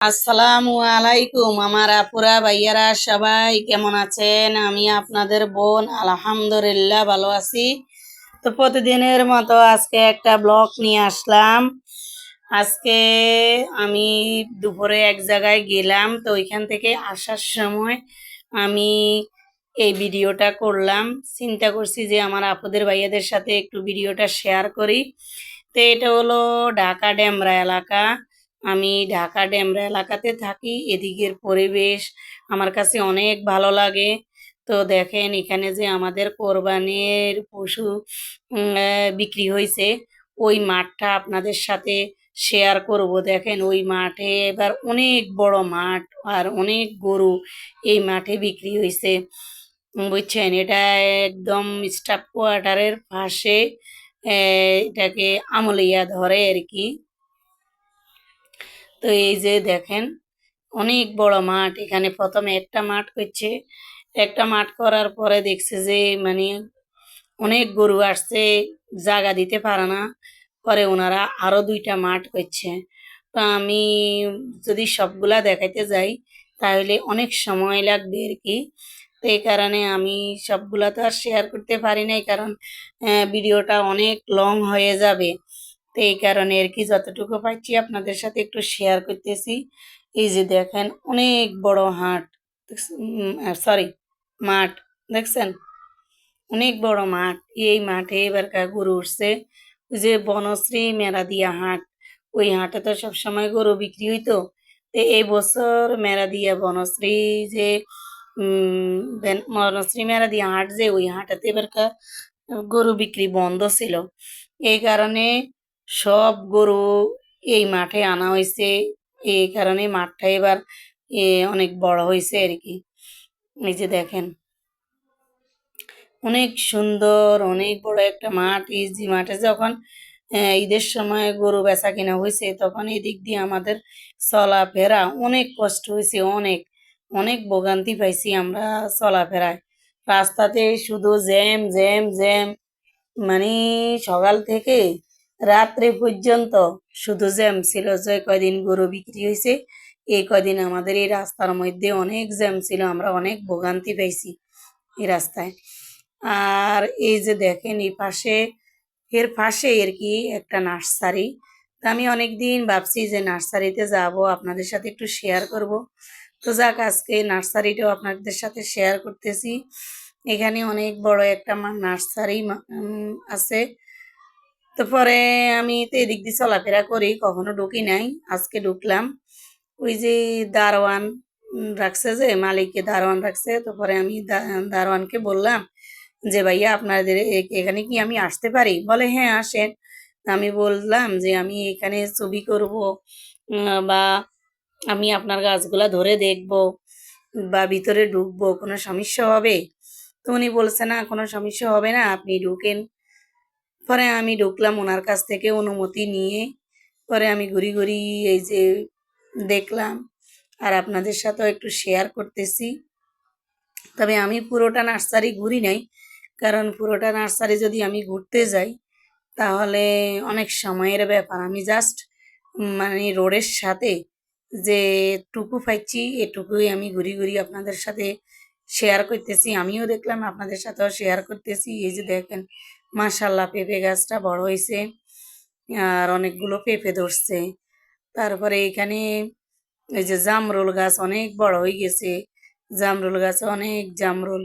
আসসালামু আলাইকুম, আমার আপুরা, ভাইয়ারা, সবাই কেমন আছেন? আমি আপনাদের বোন, আলহামদুলিল্লাহ ভালো আছি। তো প্রতিদিনের মতো আজকে একটা ব্লগ নিয়ে আসলাম। আজকে আমি দুপুরে এক জায়গায় গেলাম, তো ওইখান থেকে আসার সময় আমি এই ভিডিওটা করলাম। চিন্তা করছি যে আমার আপুদের, ভাইয়াদের সাথে একটু ভিডিওটা শেয়ার করি। তো এটা হলো ঢাকা ড্যামরা এলাকা। আমি ঢাকা ড্যামরা এলাকাতে থাকি, এদিকের পরিবেশ আমার কাছে অনেক ভালো লাগে। তো দেখেন এখানে যে আমাদের কোরবানির পশু বিক্রি হয়েছে ওই মাঠটা আপনাদের সাথে শেয়ার করব। দেখেন ওই মাঠে এবার অনেক বড় মাঠ আর অনেক গরু এই মাঠে বিক্রি হয়েছে বুঝছেন? এটা একদম স্টাফ কোয়ার্টারের পাশে এটাকে আমলিয়া ধরে আর কি। তো এই যে দেখেন, অনেক বড় মাঠ। এখানে প্রথমে একটা মাঠ করছে একটা মাঠ করার পরে দেখছে যে মানে অনেক গরু আসছে, জায়গা দিতে পারে না। পরে ওনারা আরও দুইটা মাঠ করছে তো আমি যদি সবগুলা দেখাইতে যাই, তাহলে অনেক সময় লাগবে আর কি। তো এই কারণে আমি সবগুলা তো আর শেয়ার করতে পারি নাই, কারণ ভিডিওটা অনেক লং হয়ে যাবে। তো এই কারণে আর কি যতটুকু পাচ্ছি আপনাদের সাথে একটু শেয়ার করতেছি। এই যে দেখেন, অনেক বড় হাট সরি মাঠ, দেখছেন? অনেক বড় মাঠ, এই মাঠে এবারকার গরু উঠছে। যে বনশ্রী মেলা দিয়া হাট, ওই হাটে তো সবসময় গরু বিক্রি হইতো। তো এই বছর মেলা দিয়া বনশ্রী যে বনশ্রী মেলা দিয়া হাট যে, ওই হাটাতে এবারকার গরু বিক্রি বন্ধ ছিল। এই কারণে সব গরু এই মাঠে আনা হয়েছে এই কারণে মাঠটা এবার এ, অনেক বড় হয়েছে আর কি। এই যে দেখেন। অনেক সুন্দর অনেক বড় একটা মাঠ। এই যে মাঠে যখন ঈদের সময় গরু বেচা কিনা হয়েছে তখন এদিক দিয়ে আমাদের চলাফেরা অনেক কষ্ট হয়েছে অনেক। অনেক ভোগান্তি পাইছি আমরা চলাফেরায়। রাস্তাতে শুধু জ্যাম জ্যাম জ্যাম মানে সকাল থেকে রাত্রে পর্যন্ত শুধু জ্যাম ছিল যে কয়দিন গরু বিক্রি হয়েছে এই কয়দিন আমাদের এই রাস্তার মধ্যে অনেক জ্যাম ছিল, আমরা অনেক ভোগান্তি পাইছি এই রাস্তায়। আর এই যে দেখেন, এই পাশে, এর পাশে আর কি একটা নার্সারি। তো আমি অনেকদিন ভাবছি যে নার্সারিতে যাব, আপনাদের সাথে একটু শেয়ার করব। তো যাক, আজকে নার্সারিটাও আপনাদের সাথে শেয়ার করতেছি। এখানে অনেক বড় একটা নার্সারি আছে। তো পরে আমি তো এদিক দিয়ে চলাফেরা করি, কখনো ঢুকি নাই, আজকে ঢুকলাম। ওই যে দারোয়ান রাখছে যে, মালিককে দারোয়ান রাখছে তো পরে আমি দারোয়ানকে বললাম যে, ভাইয়া, আপনাদের এখানে কি আমি আসতে পারি? বলে হ্যাঁ আসেন। আমি বললাম যে, আমি এখানে ছবি করব বা আমি আপনার গাছগুলা ধরে দেখব, বা ভিতরে ঢুকবো, কোনো সমস্যা হবে? তো উনি বলছে, না, কোনো সমস্যা হবে না, আপনি ঢুকেন। পরে আমি ঢুকলাম ওনার কাছ থেকে অনুমতি নিয়ে। পরে আমি ঘুরি ঘুরি এই যে দেখলাম আর আপনাদের সাথেও একটু শেয়ার করতেছি। তবে আমি পুরোটা নার্সারি ঘুরি নাই, কারণ পুরোটা নার্সারি যদি আমি ঘুরতে যাই, তাহলে অনেক সময়ের ব্যাপার। আমি জাস্ট মানে রোডের সাথে যে টুকু পাইছি, এটুকুই আমি ঘুরি ঘুরি আপনাদের সাথে শেয়ার করতেছি। আমিও দেখলাম আপনাদের সাথেও শেয়ার করতেছি। এই যে দেখেন মাশাল্লাহ পেঁপে গাছটা বড় হয়েছে আর অনেকগুলো পেঁপে ধরছে। তারপরে এখানে এই যে জামরুল গাছ অনেক বড় হয়ে গেছে, জামরুল গাছে অনেক জামরুল।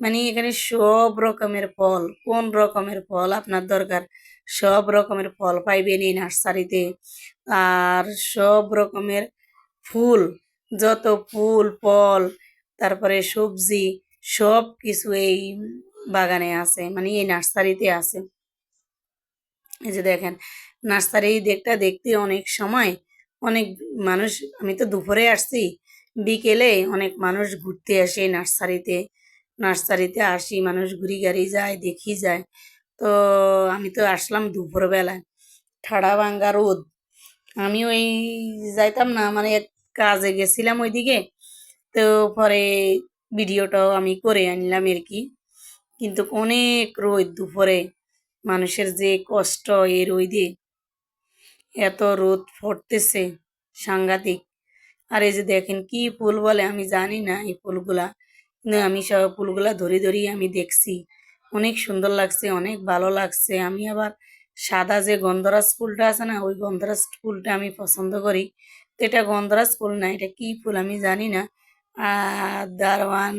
মানে এখানে সব রকমের ফল, কোন রকমের ফল আপনার দরকার? সব রকমের ফল পাইবেন এই নার্সারিতে। আর সব রকমের ফুল, যত ফুল, ফল, তারপরে সবজি সব কিছু এই বাগানে আছে মানে এই নার্সারিতে আছে। এই যে দেখেন, নার্সারি দেখটা দেখতে অনেক সময় অনেক মানুষ, আমি তো দুপুরে আসছি, বিকেলে অনেক মানুষ ঘুরতে আসে নার্সারিতে। নার্সারিতে আসি, মানুষ ঘুরি গাড়ি যায়, দেখি যায়। তো আমি তো আসলাম দুপুরবেলায়। ঠাড়া ভাঙ্গা রোদ। আমি ওই যাইতাম না মানে কাজে গেছিলাম ওইদিকে। তো পরে ভিডিওটাও আমি করে আনলাম আর কি। কিন্তু অনেক রোদ দুপুরে। মানুষের যে কষ্ট এই রোদে। এত রোদ পড়তেছে সাংঘাতিক। আর এই যে দেখেন কি ফুল বলে আমি জানি না এই ফুলগুলা। কিন্তু আমি সব ফুলগুলা ধরে ধরি আমি দেখছি। অনেক সুন্দর লাগছে, অনেক ভালো লাগছে। আমি আবার সাদা যে গন্ধরাজ ফুলটা আছে না, ওই গন্ধরাজ ফুলটা আমি পছন্দ করি। তো এটা গন্ধরাজ ফুল না, এটা কি ফুল আমি জানি না। দারোয়ান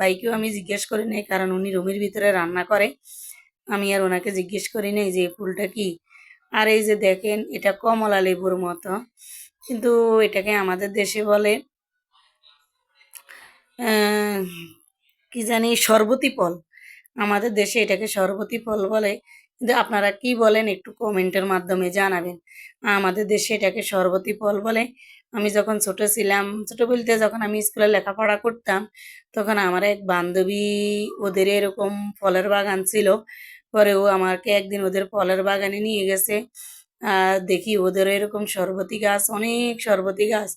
বাইকেও আমি জিজ্ঞেস করি নাই, কারণ উনি রুমের ভিতরে রান্না করে। আমি আর ওনাকে জিজ্ঞেস করি নাই যে ফুলটা কি? আর এই যে দেখেন, এটা কমলা লেবুর মতো। কিন্তু এটাকে আমাদের দেশে বলে কি জানি সরবতি ফল। আমাদের দেশে এটাকে সরবতি ফল বলে। কিন্তু আপনারা কি বলেন, একটু কমেন্টের মাধ্যমে জানাবেন। আমাদের দেশে এটাকে সরবতি ফল বলে। আমি যখন ছোট ছিলাম ছোট বলতে যখন আমি স্কুলে লেখাপড়া করতাম, তখন আমার এক বান্ধবী ওদের এরকম ফলের বাগান ছিল। পরে ও আমাকে একদিন ওদের ফলের বাগানে নিয়ে গেছে। দেখি ওদের এরকম সরবতি গাছ, অনেক সরবতি গাছ।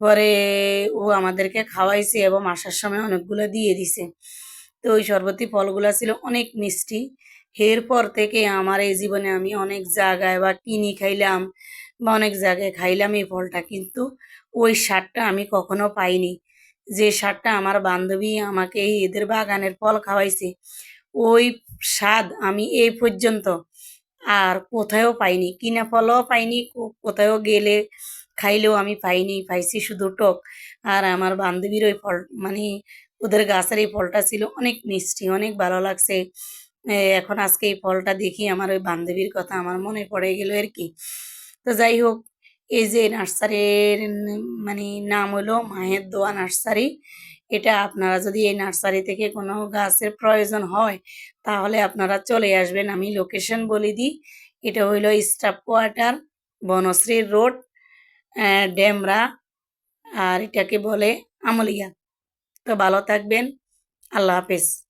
পরে ও আমাদেরকে খাওয়াইছে এবং আসার সময় অনেকগুলো দিয়ে দিছে। তো ওই শরবতি ফলগুলা ছিল অনেক মিষ্টি। এরপর থেকে আমার এই জীবনে আমি অনেক জায়গায় বা কিনি খাইলাম। বা অনেক জায়গায় খাইলাম এই ফলটা, কিন্তু ওই সারটা আমি কখনো পাইনি। যে সারটা আমার বান্ধবী আমাকে এদের বাগানের ফল খাওয়াইছে, ওই স্বাদ আমি এই পর্যন্ত আর কোথাও পাইনি। কিনা ফলও পাইনি কোথাও গেলে খাইলেও আমি পাইনি, পাইছি শুধু টক। আর আমার বান্ধবীর ওই ফল মানে ওদের গাছের এই ফলটা ছিল অনেক মিষ্টি, অনেক ভালো লাগছে। এখন আজকে এই ফলটা দেখি, আমার ওই বান্ধবীর কথা আমার মনে পড়ে গেল আর কি। তো যাই হোক এই যে নার্সারির মানে নাম হলো মায়ের দোয়া নার্সারি। এটা আপনারা যদি এই নার্সারি থেকে কোনো গাছের প্রয়োজন হয়, তাহলে আপনারা চলে আসবেন। আমি লোকেশন বলে দিই। এটা হইল staff quarter, Banashree road Demra, আর এটাকে বলে আমলিয়া। তো ভালো থাকবেন। আল্লাহ হাফেজ।